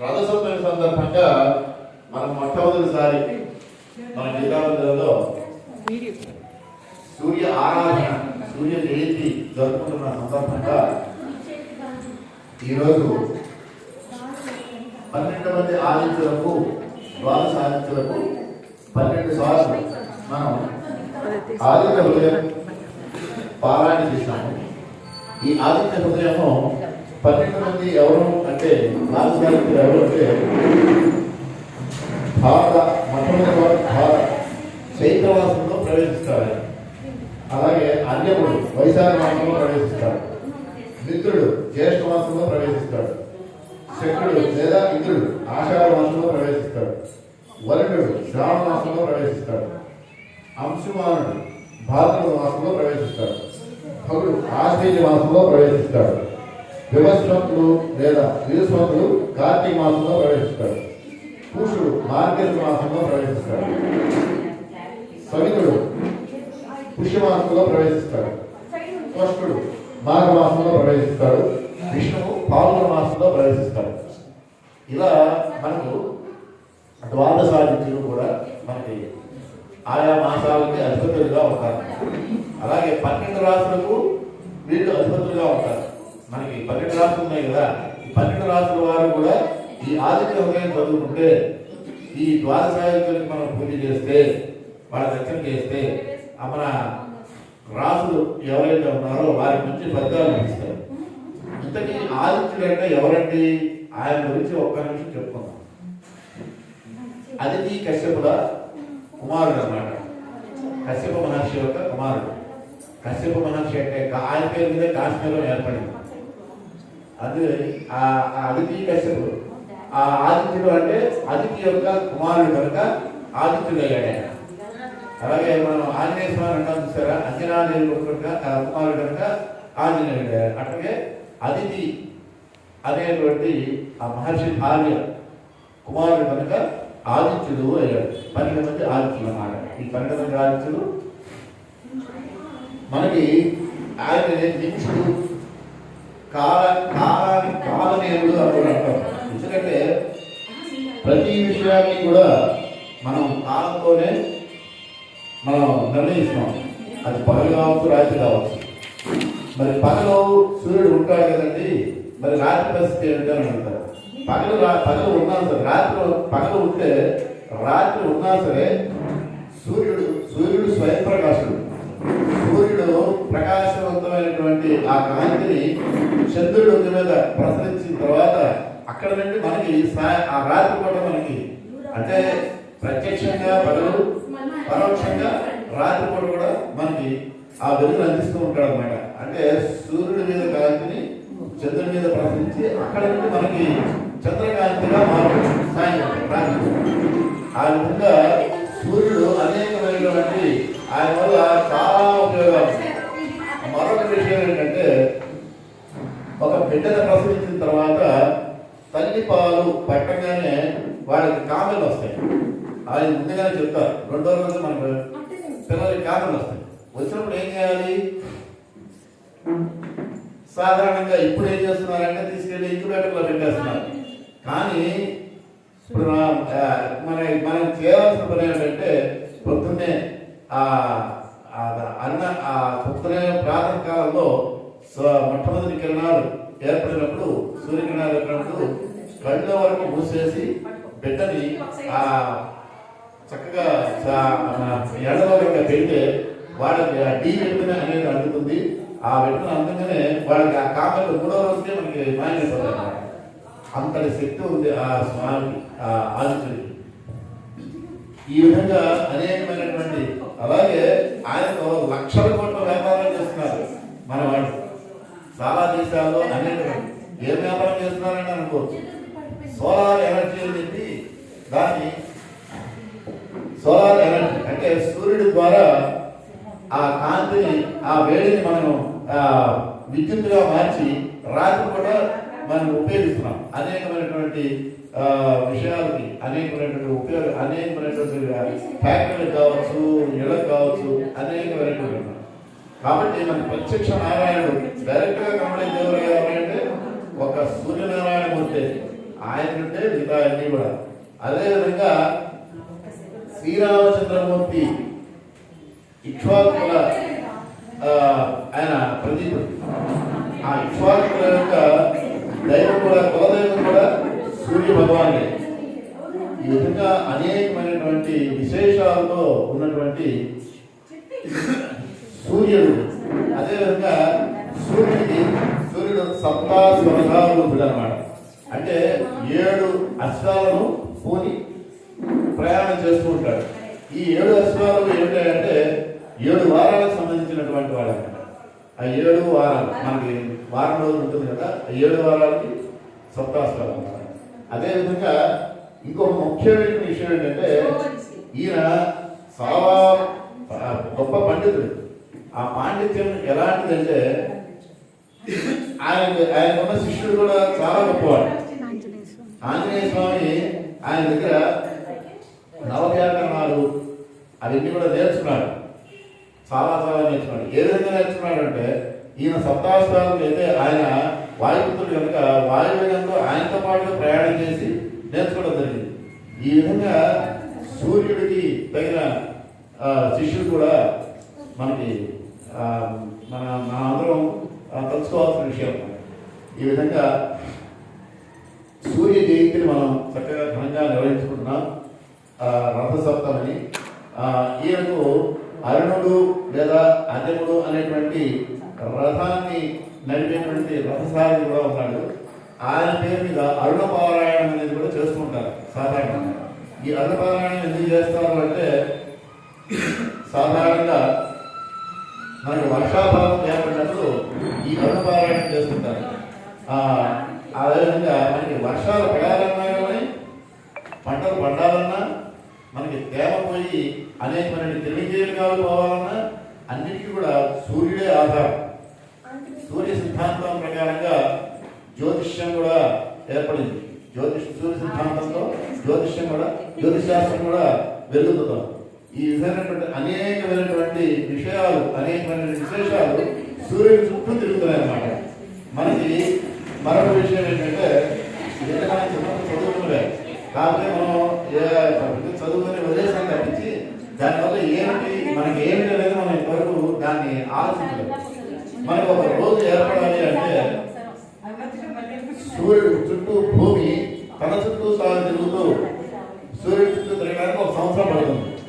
రథసప్తమి సందర్భంగా మనం మొట్టమొదటిసారి మన జిల్లాలో సూర్య ఆరాధన సూర్య జయంతి జరుపుకుంటున్న సందర్భంగా ఈరోజు పన్నెండు మంది ఆదిత్యులకు ద్వాదశ ఆదిత్యులకు పన్నెండు సార్లు మనం ఆదిత్య హృదయం పారాయణ చేశాము. ఈ ఆదిత్య హృదయము పన్నెండు మంది ఎవరు అంటే ఆదిత్యులు ఎవరు అంటే భారత మొట్టమొదటి భారత చైత్రవాసంలో ప్రవేశిస్తారు. అలాగే అన్యముడు వైశాఖ మాసంలో ప్రవేశిస్తాడు మిత్రుడు జ్యేష్ఠ మాసంలో ప్రవేశిస్తాడు. శక్రుడు లేదా ఇంద్రుడు ఆషాఢ మాసంలో ప్రవేశిస్తాడు. వరుణుడు శ్రావణ మాసంలో ప్రవేశిస్తాడు. అంశుమానుడు భారత మాసంలో ప్రవేశిస్తాడు. భగుడు ఆశ్వీజ మాసంలో ప్రవేశిస్తాడు. వివస్వంతుడు లేదా వివస్వంతుడు కార్తీక మాసంలో ప్రవేశిస్తాడు. పురుషుడు మార్గశిర మాసంలో ప్రవేశిస్తాడు. సవితుడు పుష్యమాసంలో ప్రవేశిస్తాడు. స్పష్టుడు మాఘమాసంలో ప్రవేశిస్తాడు. విష్ణువు పాల్గొన మాసంలో ప్రవేశిస్తాడు. ఇలా మనకు ద్వాదశాదిత్యులు కూడా మనకి ఆయా మాసాలకి అధిపతులుగా ఉంటారు. అలాగే పన్నెండు రాసులకు వీళ్ళు అధిపతులుగా ఉంటారు. మనకి పన్నెండు రాసులు ఉన్నాయి కదా ఈ పన్నెండు రాసుల వారు కూడా ఈ ఆదిత్య హృదయం చదువుకుంటే ఈ ద్వాదశాదిత్యులకు మనం పూజ చేస్తే వాళ్ళ దర్శన చేస్తే మన రాసులు ఎవరైతే ఉన్నారో వారి మంచి ఫలితాలు లభిస్తాయి. ఇంతకీ ఆదిత్యుడు అంటే ఎవరండి? ఆయన గురించి ఒక్క నిమిషం చెప్పుకుందాం. అదితి కశ్యపుల కుమారుడు అన్నమాట. కశ్యప మహర్షి యొక్క కుమారుడు. కశ్యప మహర్షి అంటే ఆయన పేరు మీద కాశ్మీరం ఏర్పడింది. అది ఆ అదితి కశ్యపుడు. ఆ ఆదిత్యుడు అంటే అదితి యొక్క కుమారుడు కనుక ఆదిత్యుడు అయ్యాడు ఆయన. అలాగే మనం ఆంజనేయ స్వామి అంటాం చూసారా? అంజనాదేవి కుమారుడు కనుక ఆంజనేయుడు అయ్యాడు. అట్లాగే అదితి అనేటువంటి ఆ మహర్షి భార్య కుమారుడు కనుక ఆదిత్యుడు అయ్యాడు. పన్నెండు మంది ఆదిత్యులు అన్నమాట. ఈ పన్నెండు మంది ఆదిత్యులు మనకి ఆయన నిమిషుడు కాల కాలాన్ని కాలనేయుడు అని కూడా ఎందుకంటే ప్రతి విషయాన్ని కూడా మనం కాలంతోనే మనం నిర్ణయిస్తాం. అది పగలు కావచ్చు రాత్రి కావచ్చు. మరి పగలు సూర్యుడు ఉంటాడు కదండి. మరి రాత్రి పరిస్థితి ఏంటని అంటారు. పగలు పగలు ఉన్నా సరే రాత్రి పగలు ఉంటే రాత్రి ఉన్నా సరే సూర్యుడు సూర్యుడు స్వయం ప్రకాశుడు సూర్యుడు ప్రకాశవంతమైనటువంటి ఆ కాంతిని చంద్రుడు మీద ప్రసరించిన తర్వాత అక్కడ నుండి మనకి ఆ రాత్రి పూట మనకి అంటే ప్రత్యక్షంగా పగలు పరోక్షంగా రాత్రిపూట కూడా మనకి ఆ వెలుగును అందిస్తూ ఉంటాడు అనమాట అంటే సూర్యుడి మీద కాంతిని చంద్రుడి మీద ప్రసరించి అక్కడ నుండి మనకి చంద్రకాంతిగా మారుతుంది సాయంత్రం రాత్రి. ఆ విధంగా సూర్యుడు అనేకమైనటువంటి ఆయన వల్ల చాలా ఉపయోగాలు మరొక విషయం ఏంటంటే ఒక బిడ్డను ప్రసవించిన తర్వాత తల్లి పాలు పట్టగానే వాళ్ళకి కామెలు వస్తాయి. అది ముందుగానే చెప్తారు. రెండో రోజు మనకు పిల్లలకి కామెలు వస్తాయి. వచ్చినప్పుడు ఏం చేయాలి? సాధారణంగా ఇప్పుడు ఏం చేస్తున్నారంటే తీసుకెళ్ళి ఇంక్యుబేటర్లో పెట్టేస్తున్నారు కానీ ఇప్పుడు నా- మన మనం చేయవలసిన పని ఏంటంటే పొద్దున్నే ఆ అన్న ఆ పొద్దునే ప్రాతకాలంలో మొట్టమొదటి కిరణాలు ఏర్పడినప్పుడు సూర్యకిరణాలు ఏర్పడినప్పుడు కళ్ళ వరకు మూసేసి బిడ్డని ఆ చక్కగా ఎడలో కనుక పెడితే వాళ్ళకి ఆ డి విటమిన్ అనేది అందుతుంది. ఆ విటమిన్ అందుకనే వాళ్ళకి ఆ కాకలు మూడో రోజుకే మనకి మాయమైపోతుంది. అంతటి శక్తి ఉంది ఆ స్వామి ఆ ఆదిత్యుడికి ఈ విధంగా అనేకమైనటువంటి అలాగే ఆయనతో లక్షల కోట్ల వ్యాపారాలు చేస్తున్నారు మన వాళ్ళు. చాలా దేశాల్లో అనేక ఏ వ్యాపారం చేస్తున్నారని అనుకోవచ్చు. సోలార్ ఎనర్జీ అని చెప్పి దాన్ని సోలార్ ఎనర్జీ అంటే సూర్యుడి ద్వారా ఆ కాంతిని ఆ వేడిని మనం ఆ, విద్యుత్తుగా మార్చి రాత్రి కూడా మనం ఉపయోగిస్తున్నాం. అనేకమైనటువంటి ఆ, విషయాలకి అనేకమైనటువంటి ఉపయోగ అనేకమైనటువంటి ఫ్యాక్టరీలకు కావచ్చు ఇళ్ళకు కావచ్చు కాబట్టి మన ప్రత్యక్ష నారాయణుడు డైరెక్ట్గా దేవుడు ఎవరంటే ఒక సూర్యనారాయణ మూర్తి ఆయన నుండే మిగతా అన్ని కూడా. అదేవిధంగా శ్రీరామచంద్రమూర్తి ఇక్ష్వాకుల ఆ, ఆయన ప్రదీపుడు. ఆ ఇక్ష్వాకుల యొక్క దైవం కూడా కులదైవం కూడా సూర్య భగవానే ఈ విధంగా అనేకమైనటువంటి విశేషాలతో ఉన్నటువంటి సూర్యుడు. అదేవిధంగా సూర్యుడికి సూర్యుడు సప్తా స్వర్గారూపుడు అనమాట అంటే ఏడు అశ్వాలను పూని ప్రయాణం చేస్తూ ఉంటాడు. ఈ ఏడు అశ్వాలు ఏమిటంటే ఏడు వారాలకు సంబంధించినటువంటి వాడు ఆ ఏడు వారాలు మనకి వారం రోజులు ఉంటుంది కదా ఏడు వారాలకి సప్తాశ్వాలు అన్నమాట అదేవిధంగా ఇంకొక ముఖ్యమైన విషయం ఏంటంటే ఈయన చాలా గొప్ప పండితుడు. ఆ పాండిత్యం ఎలాంటిదంటే ఆయన ఆయన ఉన్న శిష్యుడు కూడా చాలా గొప్పవాడు. ఆంజనేయ స్వామి ఆయన దగ్గర నవవ్యాకరణాలు అవన్నీ కూడా నేర్చుకున్నాడు. చాలా చాలా నేర్చుకున్నాడు. ఏ విధంగా నేర్చుకున్నాడు అంటే ఈయన సప్తాశ్వాలకు అయితే ఆయన వాయుపుత్రుడు కనుక వాయువేగంలో ఆయనతో పాటుగా ప్రయాణం చేసి నేర్చుకోవడం జరిగింది. ఈ విధంగా సూర్యుడికి తగిన శిష్యుడు కూడా మనకి మన మన అందరం తెలుసుకోవాల్సిన విషయం. ఈ విధంగా సూర్య జయంతిని మనం చక్కగా ఘనంగా నిర్వహించుకుంటున్నాం. రథసప్తమని. ఈయనకు అరుణుడు లేదా అజముడు అనేటువంటి రథాన్ని నడిపేటువంటి రథసారి ఉన్నాడు. ఆయన పేరు మీద అరుణపారాయణం అనేది కూడా చేసుకుంటారు సాధారణంగా. ఈ అరుణపారాయణం ఎందుకు చేస్తారు అంటే సాధారణంగా మనకి వర్షాభావం ఏర్పడినప్పుడు ఈ అరుణపారాయణం చేసుకుంటారు. చేస్తుంటారు ఆ, అదేవిధంగా మనకి వర్షాలు పడాలన్నా కానీ పంటలు పండాలన్నా మనకి తేమ పోయి అనేకమైన తెలివితేలికాలు పోవాలన్నా అన్నిటికీ కూడా సూర్యుడే ఆధారం. సిద్ధాంతం ప్రకారంగా జ్యోతిష్యం కూడా ఏర్పడింది. జ్యోతిష్ సూర్య సిద్ధాంతంతో జ్యోతిష్యం కూడా జ్యోతిష్ శాస్త్రం కూడా వెలుగుతున్నాం. ఈ విధమైనటువంటి అనేకమైనటువంటి విషయాలు అనేకమైన విశేషాలు సూర్యుడి చుట్టూ తిరుగుతున్నాయి అన్నమాట మనకి మరొక విషయం ఏంటంటే చదువుకునే కాకపోతే మనం ఏ చదువుకుని వదిలేసాం తప్పించి దానివల్ల ఏమిటి మనకి ఏమిటి అనేది మనం ఇంతవరకు దాన్ని ఆలోచించలేదు. మనకు ఒక రోజు ఏర్పడాలి అంటే సూర్యుడు చుట్టూ భూమి తన చుట్టూ తాను తిరుగుతూ సూర్యుడు చుట్టూ తిరగడానికి ఒక సంవత్సరం పడుతుంది.